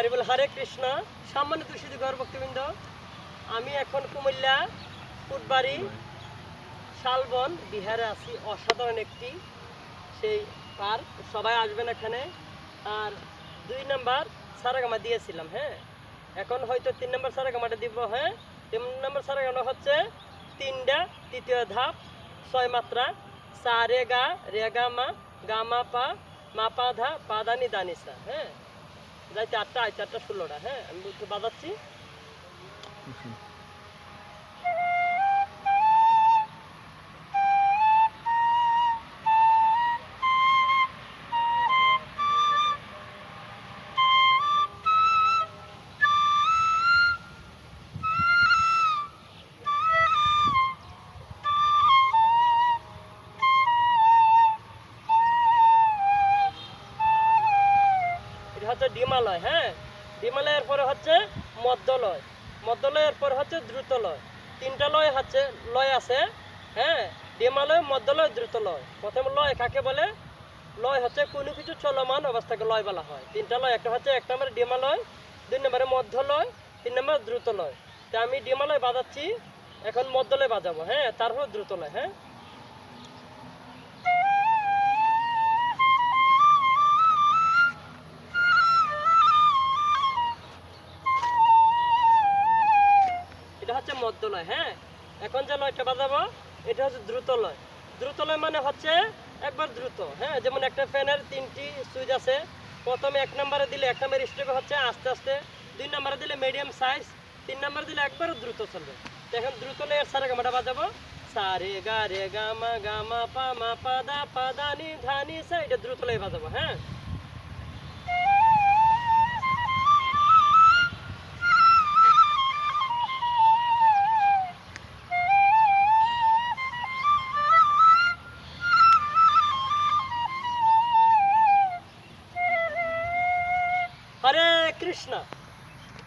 হরিবল হরে কৃষ্ণ। সম্মানিত সুদী গৌর ভক্তবৃন্দ, আমি এখন কুমিল্লা ফুটবাড়ি শালবন, বিহারে আছি, অসাধারণ একটি সেই পার্ক। সবাই আসবেন এখানে। আর দুই নাম্বার সারাগামা দিয়েছিলাম হ্যাঁ? এখন হয়তো তিন নম্বর সারাগামাটা দিব হ্যাঁ? তিন নম্বর সারাগামা হচ্ছে তিনটা, তৃতীয় ধাপ, ছয় মাত্রা সা রে, গা রে, গা, মা গা, মা, পা মা, পা, ধা, পা দানি দানিসা হ্যাঁ? যাই চারটা আই চারটা ষোলোটা হ্যাঁ? আমি একটু বাজাচ্ছি। হচ্ছে ডিমালয় হ্যাঁ? ডিমালয়ের পরে হচ্ছে মধ্যলয় মধ্যলয়ের পরে হচ্ছে দ্রুতলয়। তিনটা লয় হচ্ছে, লয় আছে হ্যাঁ? ডিমালয় মধ্যলয় দ্রুতলয়। প্রথম লয় কাকে বলে? লয় হচ্ছে কোনো কিছু চলমান অবস্থাকে লয় বলা হয়। তিনটা লয়, একটা হচ্ছে এক নম্বরে ডিমালয়, দুই নম্বরে মধ্যলয় তিন নম্বর দ্রুতলয়। তা আমি ডিমালয় বাজাচ্ছি, এখন মধ্যলয় বাজাবো হ্যাঁ? তারপর দ্রুতলয় হ্যাঁ? মধ্য লয় হ্যাঁ? এখন যে লয়টা বাজাবো, এটা হচ্ছে দ্রুত লয় দ্রুত লয় মানে হচ্ছে একবার দ্রুত হ্যাঁ? যেমন একটা ফ্যানের তিনটি সুইচ আছে, প্রথমে এক নম্বরে দিলে, এক নম্বর স্টেপে হচ্ছে আস্তে আস্তে, দুই নম্বরে দিলে মিডিয়াম সাইজ তিন নম্বরে দিলে একবারও দ্রুত চলবে। এখন দ্রুত লয়ের সারে গামাটা বাজাবো। সারে গা রে গা মা গা মা পা মা পা দা পা দা নি ধা নি সা, এটা দ্রুত লয়ে বাজাবো হ্যাঁ? হরে কৃষ্ণ